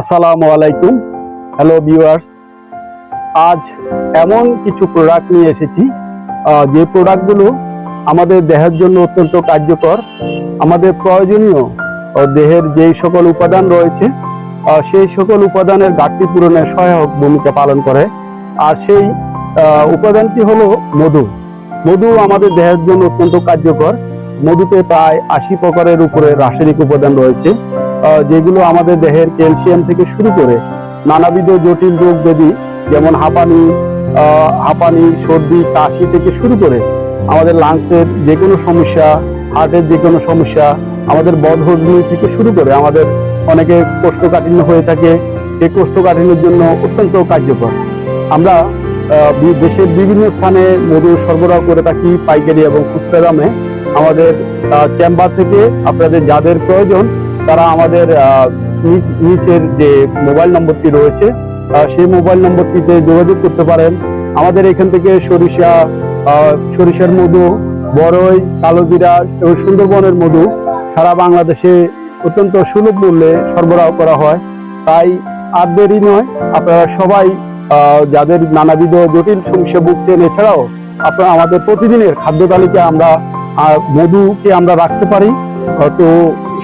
আসসালামু আলাইকুম। Hello viewers আজ এমন কিছু প্রোডাক্ট নিয়ে এসেছি যে প্রোডাক্টগুলো আমাদের দেহের জন্য অত্যন্ত কার্যকর, আমাদের প্রয়োজনীয় দেহের যেই সকল উপাদান রয়েছে সেই সকল উপাদানের ঘাটতি পূরণে সহায়ক ভূমিকা পালন করে। আর সেই উপাদানটি হলো মধু। মধু আমাদের দেহের জন্য অত্যন্ত কার্যকর। মধুতে প্রায় আশি প্রকারের উপরে রাসায়নিক উপাদান রয়েছে। যেগুলো আমাদের দেহের ক্যালসিয়াম থেকে শুরু করে নানাবিধ জটিল রোগ ব্যাধি, যেমন হাঁপানি হাঁপানি, সর্দি, কাশি থেকে শুরু করে আমাদের লাংসের যে কোনো সমস্যা, হার্টের যে কোনো সমস্যা, আমাদের বদহজমি থেকে শুরু করে আমাদের অনেকে কোষ্ঠকাঠিন্য হয়ে থাকে, সেই কোষ্ঠকাঠিন্যের জন্য অত্যন্ত কার্যকর। আমরা দেশের বিভিন্ন স্থানে মধু সরবরাহ করে থাকি, পাইকারি এবং খুচরা দামে। আমাদের চেম্বার থেকে আপনাদের যাদের প্রয়োজন তারা আমাদের নিচের যে মোবাইল নম্বরটি রয়েছে সেই মোবাইল নম্বরটিতে যোগাযোগ করতে পারেন। আমাদের এখান থেকে সরিষা সরিষার মধু বড়ই কালোজিরা এবং সুন্দরবনের মধু সারা বাংলাদেশে অত্যন্ত সুলভ মূল্যে সরবরাহ করা হয়। তাই আর দেরি নয়, আপনারা সবাই যাদের নানাবিধ জটিল সমস্যা ভুগছেন, এছাড়াও আপনারা আমাদের প্রতিদিনের খাদ্য তালিকায় আমরা মধুকে আমরা রাখতে পারি। তো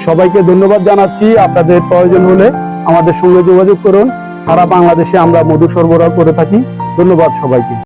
সবাইকে ধন্যবাদ জানাচ্ছি আপনাদের প্রয়োজন হলে আমাদের সঙ্গে যোগাযোগ করুন। সারা বাংলাদেশে আমরা মধু সরবরাহ করে থাকি। ধন্যবাদ সবাইকে।